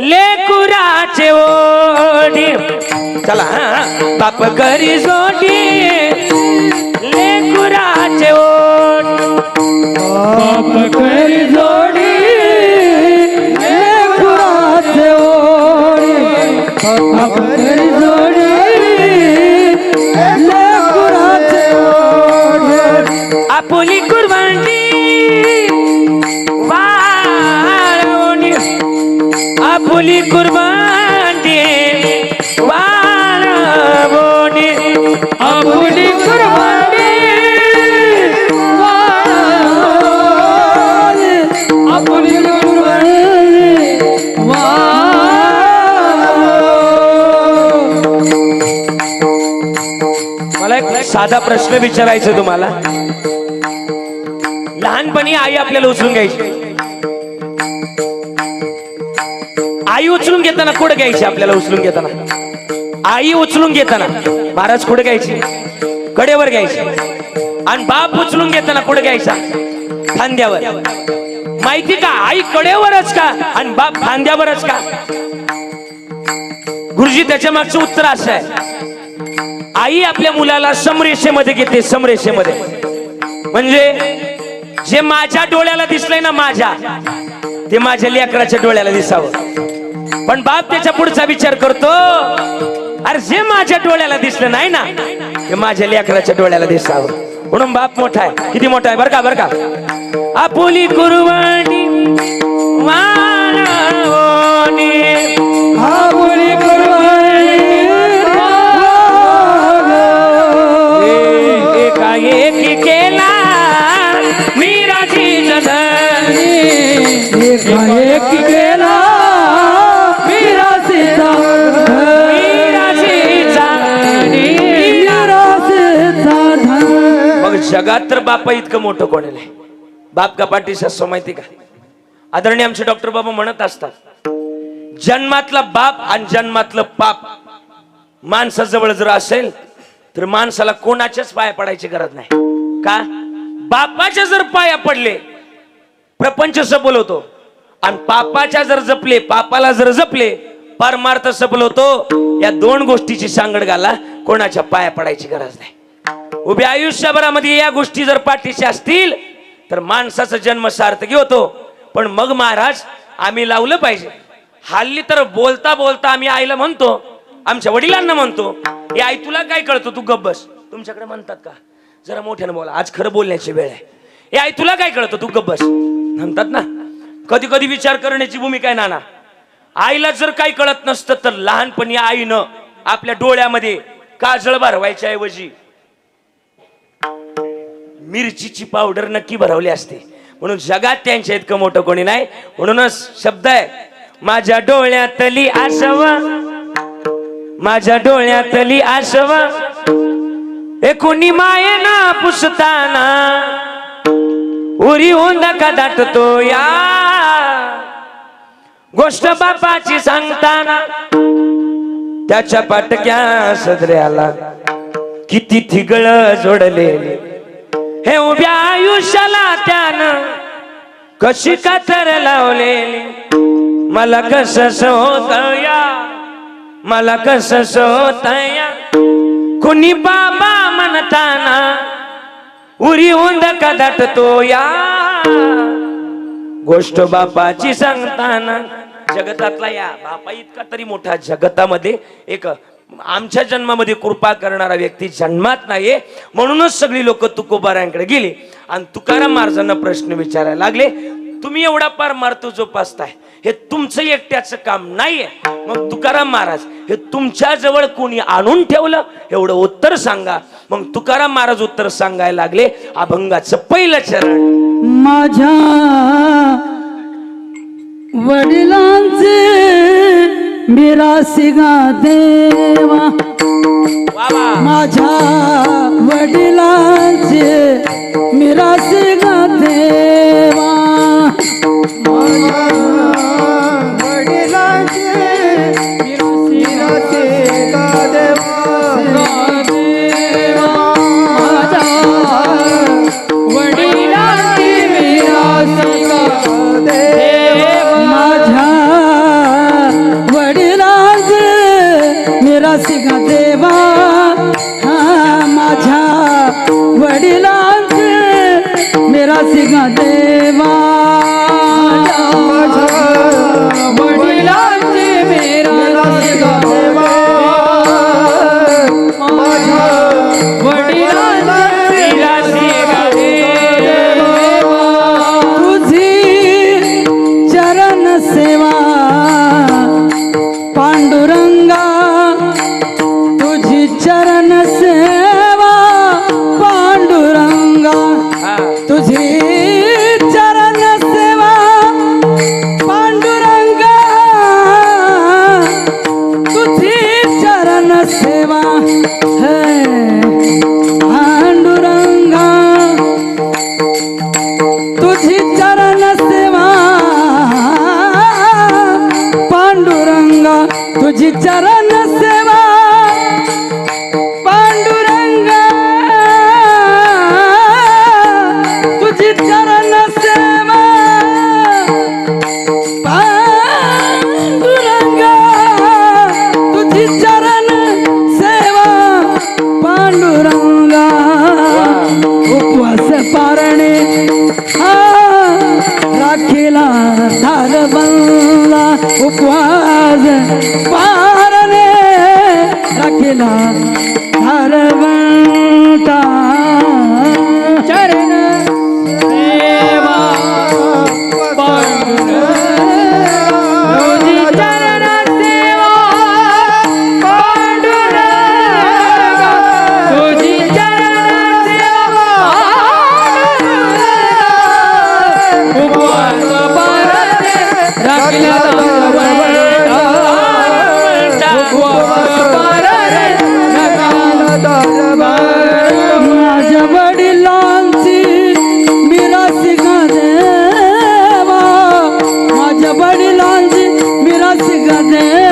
लेकुराचे ओढी चला हा. बाप करी जोडी आपुली कुर्बानी वाळवणी आपुली मला एक साधा प्रश्न विचारायचा तुम्हाला. लहानपणी आई आपल्याला उचलून घ्यायची. आई उचलून घेताना कुठं घ्यायची आपल्याला उचलून घेताना. आई उचलून घेताना. महाराज कुठं घ्यायची. कडेवर घ्यायची. आणि बाप उचलून घेताना कुठं घ्यायचा. खांद्यावर माहिती का? आई कडेवरच का? आणि बाप खांद्यावरच का? गुरुजी त्याच्या मागचं उत्तर असं आहे. आई आपल्या मुलाला समरेषेमध्ये घेते समरेषेमध्ये. म्हणजे जे माझ्या डोळ्याला दिसलंय ना माझ्या ते माझ्या लेकराच्या डोळ्याला दिसावं. पण बाप त्याच्या पुढचा विचार करतो अरे जे माझ्या डोळ्याला दिसलं नाही ना ते माझ्या लेकराच्या डोळ्याला दिसावं. म्हणून बाप मोठा आहे. किती मोठा आहे? बर का बर का? आपुली कुरवाणी आपुली केला? जगात तर बापा इतकं मोठं कोणी नाही बाप का पाठीस असतो माहिती का? आदरणीय आमचे डॉक्टर बाबा म्हणत असतात जन्मातला बाप आणि जन्मातलं पाप माणसाजवळ जर असेल तर माणसाला कोणाच्याच पाया पडायची गरज नाही. का? बापाच्या जर पाया पडले प्रपंच सफल होतो. आणि पापाच्या जर जपले पापाला जर जपले परमार्थ सफल होतो. या दोन गोष्टीची सांगड घाला कोणाच्या पाया पडायची गरज नाही. उभ्या आयुष्यभरामध्ये या गोष्टी जर पाठीशी असतील तर माणसाचा जन्म सार्थकी होतो. पण मग महाराज आम्ही लावलं पाहिजे. हल्ली तर बोलता बोलता आम्ही आईला म्हणतो आमच्या वडिलांना म्हणतो हे आई तुला काय कळतं? तू गब्बस बस. तुमच्याकडे म्हणतात का? जरा मोठ्यानं बोला. आज खरं बोलण्याची वेळ आहे. हे आई तुला काय कळतं? तू गब्बस म्हणतात ना. कधी कधी विचार करण्याची भूमिका आहे नाना? आईला जर काही कळत नसतं तर लहानपणी आईनं आपल्या डोळ्यामध्ये काजळ भरवायच्या ऐवजी मिरचीची पावडर नक्की भरवली असते. म्हणून जगात त्यांच्या इतकं मोठं कोणी नाही. म्हणूनच शब्द आहे माझ्या डोळ्यातली आसव माझ्या डोळ्यातली आसव हे कोणी मायेना पुसताना उरी का दाटतो या. गोष्ट बापाची सांगताना त्याच्या पाटक्या सदऱ्याला किती थिगळ जोडले हे उभ्या आयुष्याला त्यानं कशी कातर लावलेली? मला कस होत या मला कस होत या कुणी बाबा म्हणताना उरी उंद का या गोष्ट बापाची सांगताना जगतातला या बापा इतका तरी मोठा जगतामध्ये एक आमच्या जन्मामध्ये कृपा करणारा व्यक्ती जन्मात नाहीये. म्हणूनच सगळी लोक तुकोबारांकडे गेली. आणि तुकाराम महाराजांना प्रश्न विचारायला लागले तुम्ही एवढा पार मारतो जोपासताय. हे तुमचं एकट्याचं काम नाहीये. मग तुकाराम महाराज हे तुमच्या जवळ कोणी आणून ठेवलं? एवढं उत्तर सांगा. मग तुकाराम महाराज उत्तर सांगायला लागले अभंगाचं पहिलं चरण. माझ्या वडिलांचे मिरासी गा देवा माझ्या वडिलांचे मिरासी वडिलांचे मेरा सिंगा देवा। ਲਾਂਜ ਮੇਰਾ ਸਿਗਾ ਦੇ